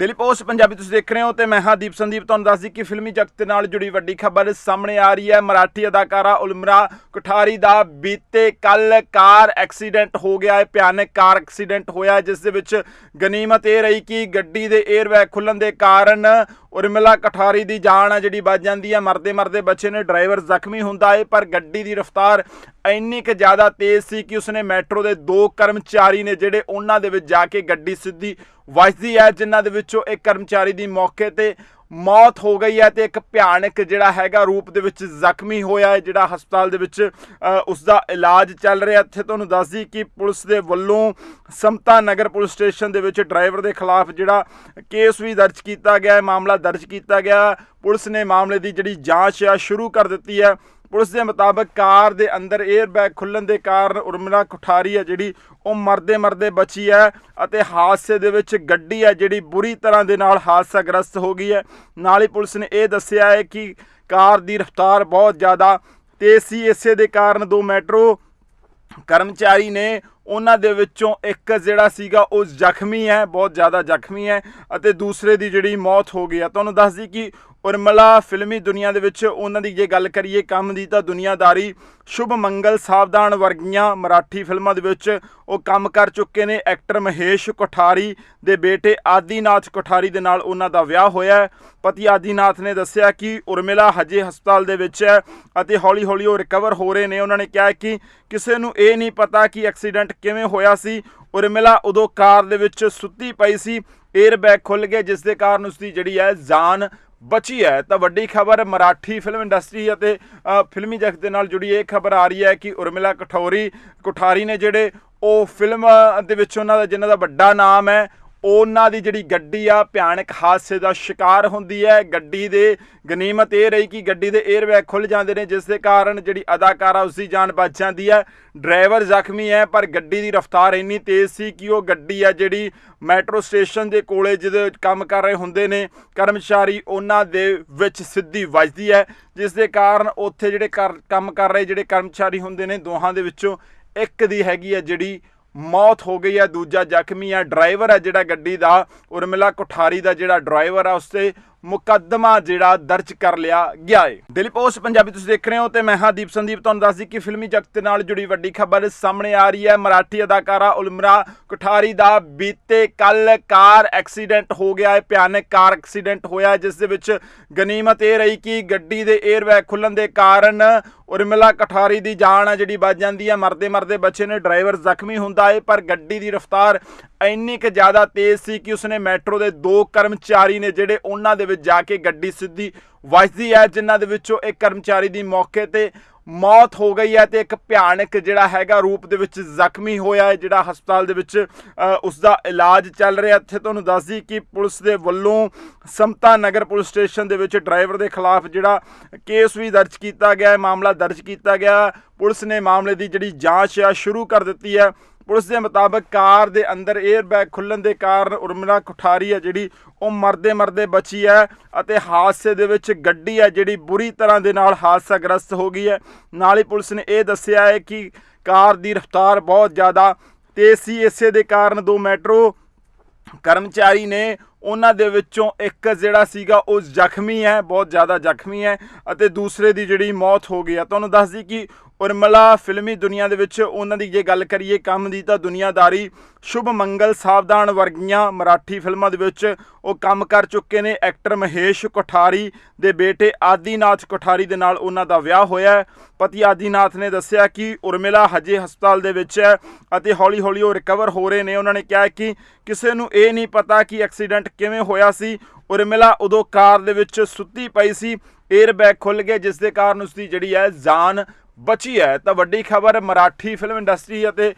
Daily post Punjabi ਤੁਸੀਂ ਦੇਖ ਰਹੇ ਹੋ ਤੇ ਮੈਂ ਹਾਂ ਦੀਪ ਸੰਦੀਪ, ਤੁਹਾਨੂੰ ਦੱਸ ਦਈ ਕਿ ਫਿਲਮੀ ਜਗਤ ਦੇ ਨਾਲ ਜੁੜੀ ਵੱਡੀ ਖਬਰ ਸਾਹਮਣੇ ਆ ਰਹੀ ਹੈ। ਮਰਾਠੀ ਅਦਾਕਾਰਾ ਉਲਮਰਾ ਕੁਠਾਰੀ ਦਾ ਬੀਤੇ ਕੱਲ ਕਾਰ ਐਕਸੀਡੈਂਟ ਹੋ ਗਿਆ ਹੈ, ਭਿਆਨਕ ਕਾਰ ਐਕਸੀਡੈਂਟ ਹੋਇਆ ਜਿਸ ਦੇ ਵਿੱਚ ਗਨੀਮਤ ਇਹ ਰਹੀ ਕਿ ਗੱਡੀ ਦੇ 에ਅਰ ਬੈਗ ਖੁੱਲਣ ਦੇ ਕਾਰਨ ਉਰਮਿਲਾ ਕਠਾਰੀ ਦੀ ਜਾਨ ਆ ਜਿਹੜੀ ਬਚ ਜਾਂਦੀ ਹੈ। ਮਰਦੇ ਮਰਦੇ ਬੱਚੇ ਨੇ ਡਰਾਈਵਰ ਜ਼ਖਮੀ ਹੁੰਦਾ ਹੈ, ਪਰ ਗੱਡੀ ਦੀ ਰਫ਼ਤਾਰ ਇੰਨੀ ਕੁ ਜ਼ਿਆਦਾ ਤੇਜ਼ ਸੀ ਕਿ ਉਸਨੇ ਮੈਟਰੋ ਦੇ ਦੋ ਕਰਮਚਾਰੀ ਨੇ ਜਿਹੜੇ ਉਹਨਾਂ ਦੇ ਵਿੱਚ ਜਾ ਕੇ ਗੱਡੀ ਸਿੱਧੀ ਵੱਜਦੀ ਹੈ ਜਿਨ੍ਹਾਂ ਦੇ ਵਿੱਚੋਂ ਇੱਕ ਕਰਮਚਾਰੀ ਦੀ ਮੌਕੇ ਤੇ ਮੌਤ ਹੋ ਗਈ ਹੈ ਤੇ ਇੱਕ ਭਿਆਨਕ ਜਿਹੜਾ ਹੈਗਾ ਰੂਪ ਦੇ ਵਿੱਚ ਜ਼ਖਮੀ ਹੋਇਆ ਹੈ ਜਿਹੜਾ ਹਸਪਤਾਲ ਦੇ ਵਿੱਚ ਅ, ਉਸ ਦਾ ਇਲਾਜ ਚੱਲ ਰਿਹਾ ਇੱਥੇ ਤੁਹਾਨੂੰ ਦੱਸ ਦਈ ਕਿ ਪੁਲਿਸ ਦੇ ਵੱਲੋਂ ਸਮਤਾ ਨਗਰ ਪੁਲਿਸ ਸਟੇਸ਼ਨ ਦੇ ਵਿੱਚ ਡਰਾਈਵਰ ਦੇ ਖਿਲਾਫ ਜਿਹੜਾ ਕੇਸ ਵੀ ਦਰਜ ਕੀਤਾ ਗਿਆ ਹੈ ਮਾਮਲਾ ਦਰਜ ਕੀਤਾ ਗਿਆ ਪੁਲਿਸ ਨੇ ਮਾਮਲੇ ਦੀ ਜਿਹੜੀ ਜਾਂਚ ਆ ਸ਼ੁਰੂ ਕਰ ਦਿੱਤੀ ਹੈ। ਪੁਲਿਸ ਦੇ ਮੁਤਾਬਕ ਕਾਰ ਦੇ ਅੰਦਰ 에ਅਰ ਬੈਗ ਖੁੱਲਣ ਦੇ ਕਾਰਨ ਉਰਮਿਲਾ ਕੁਠਾਰੀ ਹੈ, ਜਿਹੜੀ ਉਹ ਮਰਦੇ ਮਰਦੇ ਬਚੀ ਹੈ ਅਤੇ ਹਾਦਸੇ ਦੇ ਵਿੱਚ ਗੱਡੀ ਹੈ, ਜਿਹੜੀ ਬੁਰੀ ਤਰ੍ਹਾਂ ਦੇ ਨਾਲ ਹਾਦਸਾਗ੍ਰਸਤ ਹੋ ਗਈ ਹੈ। ਨਾਲ ਹੀ ਪੁਲਿਸ ਨੇ ਇਹ ਦੱਸਿਆ ਹੈ ਕਿ ਕਾਰ ਦੀ ਰਫ਼ਤਾਰ ਬਹੁਤ ਜ਼ਿਆਦਾ ਤੇਜ਼ ਸੀ ਇਸੇ ਦੇ ਕਾਰਨ ਦੋ ਮੈਟਰੋ ਕਰਮਚਾਰੀ ਨੇ ਉਹਨਾਂ ਦੇ ਵਿੱਚੋਂ ਇੱਕ ਜਿਹੜਾ ਸੀਗਾ ਉਹ ਜ਼ਖਮੀ ਹੈ, ਬਹੁਤ ਜ਼ਿਆਦਾ ਜ਼ਖਮੀ ਹੈ ਅਤੇ ਦੂਸਰੇ ਦੀ ਜਿਹੜੀ ਮੌਤ ਹੋ ਗਈ ਹੈ ਤੁਹਾਨੂੰ ਦੱਸ ਦਈ ਕਿ ਉਰਮਲਾ ਫਿਲਮੀ ਦੁਨੀਆ ਦੇ ਵਿੱਚ ਉਹਨਾਂ ਦੀ ਜੇ ਗੱਲ ਕਰੀਏ, ਕੰਮ ਦੀ ਤਾਂ ਦੁਨੀਆਦਾਰੀ ਸ਼ੁਭ ਮੰਗਲ ਸਾਵਧਾਨ ਵਰਗੀਆਂ ਮਰਾਠੀ ਫਿਲਮਾਂ ਦੇ ਵਿੱਚ ਉਹ ਕੰਮ ਕਰ ਚੁੱਕੇ ਨੇ। ਐਕਟਰ ਮਹੇਸ਼ ਕੋਠਾਰੀ ਦੇ ਬੇਟੇ ਆਦੀਨਾਥ ਕੋਠਾਰੀ ਦੇ ਨਾਲ ਉਹਨਾਂ ਦਾ ਵਿਆਹ ਹੋਇਆ ਪਤੀ ਆਦੀਨਾਥ ਨੇ ਦੱਸਿਆ ਕਿ ਉਰਮਿਲਾ ਹਜੇ ਹਸਪਤਾਲ ਦੇ ਵਿੱਚ ਹੈ ਅਤੇ ਹੌਲੀ-ਹੌਲੀ ਉਹ ਰਿਕਵਰ ਹੋ ਰਹੇ ਨੇ। ਉਹਨਾਂ ਨੇ ਕਿਹਾ ਕਿ ਕਿਸੇ ਨੂੰ ਇਹ ਨਹੀਂ ਪਤਾ ਕਿ ਐਕਸੀਡੈਂਟ ਕਿਵੇਂ ਹੋਇਆ ਸੀ? ਉਰਮਿਲਾ ਉਦੋਂ ਕਾਰ ਦੇ ਵਿੱਚ ਸੁੱਤੀ ਪਈ ਸੀ। 에ਅਰਬੈਗ ਖੁੱਲ ਗਿਆ ਜਿਸ ਦੇ ਕਾਰਨ ਉਸ ਦੀ ਜਿਹੜੀ ਹੈ ਜਾਨ ਬਚੀ ਹੈ। ਤਾਂ ਵੱਡੀ ਖਬਰ ਮਰਾਠੀ ਫਿਲਮ ਇੰਡਸਟਰੀ ਅਤੇ ਫਿਲਮੀ ਜਗਤ ਦੇ ਨਾਲ ਜੁੜੀ ਇਹ ਖਬਰ ਆ ਰਹੀ ਹੈ ਕਿ ਉਰਮਿਲਾ ਕਠੌਰੀ, ਕੁਠਾਰੀ ਨੇ ਜਿਹੜੇ ਉਹ ਫਿਲਮ ਦੇ ਵਿੱਚ ਉਹਨਾਂ ਦਾ, ਜਿਨ੍ਹਾਂ ਦਾ ਵੱਡਾ ਨਾਮ ਹੈ ਉਹਨਾਂ ਦੀ ਜਿਹੜੀ ਗੱਡੀ ਆ, ਭਿਆਨਕ ਹਾਦਸੇ ਦਾ ਸ਼ਿਕਾਰ ਹੁੰਦੀ ਹੈ। ਗੱਡੀ ਦੇ ਗਨੀਮਤ ਇਹ ਰਹੀ ਕਿ ਗੱਡੀ ਦੇ 에ਅਰ ਬੈਗ ਖੁੱਲ ਜਾਂਦੇ ਨੇ, ਜਿਸ ਦੇ ਕਾਰਨ ਜਿਹੜੀ ਅਦਾਕਾਰਾ ਉਸ ਦੀ ਜਾਨ ਬਚ ਜਾਂਦੀ ਹੈ। ਡਰਾਈਵਰ ਜ਼ਖਮੀ ਹੈ, ਪਰ ਗੱਡੀ ਦੀ ਰਫ਼ਤਾਰ ਇੰਨੀ ਤੇਜ਼ ਸੀ ਕਿ ਉਹ ਗੱਡੀ ਆ ਜਿਹੜੀ ਮੈਟਰੋ ਸਟੇਸ਼ਨ ਦੇ ਕੋਲੇ ਜਿਹਦੇ ਕੰਮ ਕਰ ਰਹੇ ਹੁੰਦੇ ਨੇ। ਕਰਮਚਾਰੀ ਉਹਨਾਂ ਦੇ ਵਿੱਚ ਸਿੱਧੀ ਵੱਜਦੀ ਹੈ, ਜਿਸ ਦੇ ਕਾਰਨ ਉੱਥੇ ਜਿਹੜੇ ਕਰ- ਕੰਮ ਕਰ ਰਹੇ ਜਿਹੜੇ ਕਰਮਚਾਰੀ ਹੁੰਦੇ ਨੇ, ਦੋਹਾਂ ਦੇ ਵਿੱਚੋਂ ਇੱਕ ਦੀ ਹੈਗੀ ਹੈ ਜਿਹੜੀ ਮੌਤ ਹੋ ਗਈ ਹੈ, ਦੂਜਾ ਜ਼ਖਮੀ ਹੈ, ਡਰਾਈਵਰ ਹੈ ਜਿਹੜਾ ਗੱਡੀ ਦਾ, ਉਰਮਿਲਾ ਕੋਠਾਰੀ ਦਾ ਜਿਹੜਾ ਡਰਾਈਵਰ ਹੈ ਉਸ ਤੇ ਮੁਕੱਦਮਾ ਜਿਹੜਾ ਦਰਜ ਕਰ ਲਿਆ ਗਿਆ ਹੈ। ਦਿੱਲੀ ਪੋਸਟ, ਪੰਜਾਬੀ ਤੁਸੀਂ ਦੇਖ ਰਹੇ ਹੋ ਤੇ ਮੈਂ ਹਾਂ ਦੀਪ ਸੰਦੀਪ, ਤੁਹਾਨੂੰ ਦੱਸਦੀ ਕਿ ਫਿਲਮੀ ਜਗਤ ਨਾਲ ਜੁੜੀ ਵੱਡੀ ਖਬਰ ਸਾਹਮਣੇ ਆ ਰਹੀ ਹੈ। ਮਰਾਠੀ ਅਦਾਕਾਰਾ ਉਲਮਰਾ ਕੋਠਾਰੀ ਦਾ ਬੀਤੇ ਕੱਲ ਕਾਰ ਐਕਸੀਡੈਂਟ ਹੋ ਗਿਆ ਹੈ, ਭਿਆਨਕ ਕਾਰ ਐਕਸੀਡੈਂਟ ਹੋਇਆ ਜਿਸ ਦੇ ਵਿੱਚ ਗਨੀਮਤ ਇਹ ਰਹੀ ਕਿ ਗੱਡੀ ਦੇ 에ਅਰ ਬੈਗ ਖੁੱਲਣ ਦੇ ਕਾਰਨ ਉਰਮਿਲਾ ਕਠਾਰੀ ਦੀ ਜਾਨ ਆ ਜਿਹੜੀ ਬਚ ਜਾਂਦੀ ਹੈ ਮਰਦੇ ਮਰਦੇ ਬੱਚੇ ਨੇ ਡਰਾਈਵਰ ਜ਼ਖਮੀ ਹੁੰਦਾ ਏ, ਪਰ ਗੱਡੀ ਦੀ ਰਫ਼ਤਾਰ ਇੰਨੀ ਕੁ ਜ਼ਿਆਦਾ ਤੇਜ਼ ਸੀ ਕਿ ਉਸਨੇ ਮੈਟਰੋ ਦੇ ਦੋ ਕਰਮਚਾਰੀ ਨੇ ਜਿਹੜੇ ਉਹਨਾਂ ਦੇ ਵਿੱਚ ਜਾ ਕੇ ਗੱਡੀ ਸਿੱਧੀ ਵੱਜਦੀ ਹੈ ਜਿਨ੍ਹਾਂ ਦੇ ਵਿੱਚੋਂ ਇੱਕ ਕਰਮਚਾਰੀ ਦੀ ਮੌਕੇ ਤੇ ਮੌਤ ਹੋ ਗਈ ਹੈ ਤੇ ਇੱਕ ਭਿਆਨਕ ਜਿਹੜਾ ਹੈਗਾ ਰੂਪ ਦੇ ਵਿੱਚ ਜ਼ਖਮੀ ਹੋਇਆ ਹੈ ਜਿਹੜਾ ਹਸਪਤਾਲ ਦੇ ਵਿੱਚ ਅ, ਉਸ ਦਾ ਇਲਾਜ ਚੱਲ ਰਿਹਾ ਇੱਥੇ ਤੁਹਾਨੂੰ ਦੱਸ ਦਈ ਕਿ ਪੁਲਿਸ ਦੇ ਵੱਲੋਂ ਸਮਤਾ ਨਗਰ ਪੁਲਿਸ ਸਟੇਸ਼ਨ ਦੇ ਵਿੱਚ ਡਰਾਈਵਰ ਦੇ ਖਿਲਾਫ ਜਿਹੜਾ ਕੇਸ ਵੀ ਦਰਜ ਕੀਤਾ ਗਿਆ ਹੈ ਮਾਮਲਾ ਦਰਜ ਕੀਤਾ ਗਿਆ ਪੁਲਿਸ ਨੇ ਮਾਮਲੇ ਦੀ ਜਿਹੜੀ ਜਾਂਚ ਆ ਸ਼ੁਰੂ ਕਰ ਦਿੱਤੀ ਹੈ। ਪੁਲਿਸ ਦੇ ਮੁਤਾਬਕ ਕਾਰ ਦੇ ਅੰਦਰ 에ਅਰ ਬੈਗ ਖੁੱਲਣ ਦੇ ਕਾਰਨ ਉਰਮਿਲਾ ਕੁਠਾਰੀ ਹੈ, ਜਿਹੜੀ ਉਹ ਮਰਦੇ ਮਰਦੇ ਬਚੀ ਹੈ ਅਤੇ ਹਾਦਸੇ ਦੇ ਵਿੱਚ ਗੱਡੀ ਹੈ, ਜਿਹੜੀ ਬੁਰੀ ਤਰ੍ਹਾਂ ਦੇ ਨਾਲ ਹਾਦਸਾਗ੍ਰਸਤ ਹੋ ਗਈ ਹੈ। ਨਾਲ ਹੀ ਪੁਲਿਸ ਨੇ ਇਹ ਦੱਸਿਆ ਹੈ ਕਿ ਕਾਰ ਦੀ ਰਫ਼ਤਾਰ ਬਹੁਤ ਜ਼ਿਆਦਾ ਤੇਜ਼ ਸੀ ਇਸੇ ਦੇ ਕਾਰਨ ਦੋ ਮੈਟਰੋ ਕਰਮਚਾਰੀ ਨੇ ਉਹਨਾਂ ਦੇ ਵਿੱਚੋਂ ਇੱਕ ਜਿਹੜਾ ਸੀਗਾ ਉਹ ਜ਼ਖਮੀ ਹੈ, ਬਹੁਤ ਜ਼ਿਆਦਾ ਜ਼ਖਮੀ ਹੈ ਅਤੇ ਦੂਸਰੇ ਦੀ ਜਿਹੜੀ ਮੌਤ ਹੋ ਗਈ ਹੈ। ਤੁਹਾਨੂੰ ਦੱਸ ਦਈ ਕਿ ਉਰਮਲਾ ਫਿਲਮੀ ਦੁਨੀਆ ਦੇ ਵਿੱਚ ਉਹਨਾਂ ਦੀ ਜੇ ਗੱਲ ਕਰੀਏ ਕੰਮ ਦੀ ਤਾਂ ਦੁਨੀਆਦਾਰੀ ਸ਼ੁਭ ਮੰਗਲ ਸਾਵਧਾਨ ਵਰਗੀਆਂ ਮਰਾਠੀ ਫਿਲਮਾਂ ਦੇ ਵਿੱਚ ਉਹ ਕੰਮ ਕਰ ਚੁੱਕੇ ਨੇ ਐਕਟਰ ਮਹੇਸ਼ ਕੋਠਾਰੀ ਦੇ ਬੇਟੇ ਆਦੀਨਾਥ ਕੋਠਾਰੀ ਦੇ ਨਾਲ ਉਹਨਾਂ ਦਾ ਵਿਆਹ ਹੋਇਆ ਪਤੀ ਆਦੀਨਾਥ ਨੇ ਦੱਸਿਆ ਕਿ ਉਰਮਿਲਾ ਹਜੇ ਹਸਪਤਾਲ ਦੇ ਵਿੱਚ ਹੈ ਅਤੇ ਹੌਲੀ-ਹੌਲੀ ਉਹ ਰਿਕਵਰ ਹੋ ਰਹੇ ਨੇ। ਉਹਨਾਂ ਨੇ ਕਿਹਾ ਕਿ ਕਿਸੇ ਨੂੰ ਇਹ ਨਹੀਂ ਪਤਾ ਕਿ ਐਕਸੀਡੈਂਟ ਕਿਵੇਂ ਹੋਇਆ ਸੀ। ਉਰਮਿਲਾ ਉਦੋਂ ਕਾਰ ਦੇ ਵਿੱਚ ਸੁੱਤੀ ਪਈ ਸੀ 에ਅਰ ਬੈਗ ਖੁੱਲ ਗਏ, ਜਿਸ ਦੇ ਕਾਰਨ ਉਸ ਦੀ ਜਿਹੜੀ ਹੈ ਜਾਨ ਬਚੀ ਹੈ। ਤਾਂ ਵੱਡੀ ਖਬਰ, ਮਰਾਠੀ ਫਿਲਮ ਇੰਡਸਟਰੀ ਅਤੇ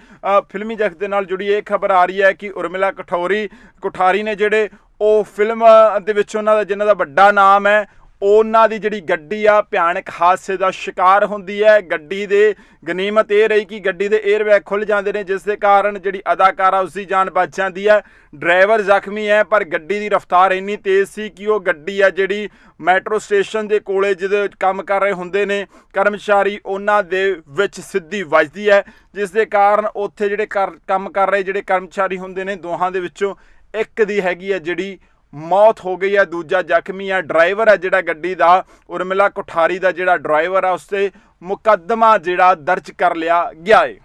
ਫਿਲਮੀ ਜਗਤ ਦੇ ਨਾਲ ਜੁੜੀ ਇਹ ਖਬਰ ਆ ਰਹੀ ਹੈ ਕਿ ਉਰਮਿਲਾ ਕਠੌਰੀ, ਕੁਠਾਰੀ ਨੇ ਜਿਹੜੇ ਉਹ ਫਿਲਮ ਦੇ ਵਿੱਚ ਉਹਨਾਂ ਦਾ, ਜਿਨ੍ਹਾਂ ਦਾ ਵੱਡਾ ਨਾਮ ਹੈ ਉਹਨਾਂ ਦੀ ਜਿਹੜੀ ਗੱਡੀ ਆ, ਭਿਆਨਕ ਹਾਦਸੇ ਦਾ ਸ਼ਿਕਾਰ ਹੁੰਦੀ ਹੈ। ਗੱਡੀ ਦੇ ਗਨੀਮਤ ਇਹ ਰਹੀ ਕਿ ਗੱਡੀ ਦੇ 에ਅਰ ਬੈਗ ਖੁੱਲ ਜਾਂਦੇ ਨੇ, ਜਿਸ ਦੇ ਕਾਰਨ ਜਿਹੜੀ ਅਦਾਕਾਰਾ ਉਸ ਦੀ ਜਾਨ ਬਚ ਜਾਂਦੀ ਹੈ। ਡਰਾਈਵਰ ਜ਼ਖਮੀ ਹੈ, ਪਰ ਗੱਡੀ ਦੀ ਰਫ਼ਤਾਰ ਇੰਨੀ ਤੇਜ਼ ਸੀ ਕਿ ਉਹ ਗੱਡੀ ਆ ਜਿਹੜੀ ਮੈਟਰੋ ਸਟੇਸ਼ਨ ਦੇ ਕੋਲੇ ਜਿਹਦੇ ਕੰਮ ਕਰ ਰਹੇ ਹੁੰਦੇ ਨੇ, ਕਰਮਚਾਰੀ ਉਹਨਾਂ ਦੇ ਵਿੱਚ ਸਿੱਧੀ ਵੱਜਦੀ ਹੈ, ਜਿਸ ਦੇ ਕਾਰਨ ਉੱਥੇ ਜਿਹੜੇ ਕਰ- ਕੰਮ ਕਰ ਰਹੇ ਜਿਹੜੇ ਕਰਮਚਾਰੀ ਹੁੰਦੇ ਨੇ, ਦੋਹਾਂ ਦੇ ਵਿੱਚੋਂ ਇੱਕ ਦੀ ਹੈਗੀ ਹੈ ਜਿਹੜੀ ਮੌਤ ਹੋ ਗਈ ਹੈ, ਦੂਜਾ ਜ਼ਖਮੀ ਹੈ। ਡਰਾਈਵਰ ਹੈ ਜਿਹੜਾ ਗੱਡੀ ਦਾ, ਉਰਮਿਲਾ ਕੋਠਾਰੀ ਦਾ ਜਿਹੜਾ ਡਰਾਈਵਰ ਹੈ ਉਸ ਤੇ ਮੁਕੱਦਮਾ ਜਿਹੜਾ ਦਰਜ ਕਰ ਲਿਆ ਗਿਆ ਹੈ।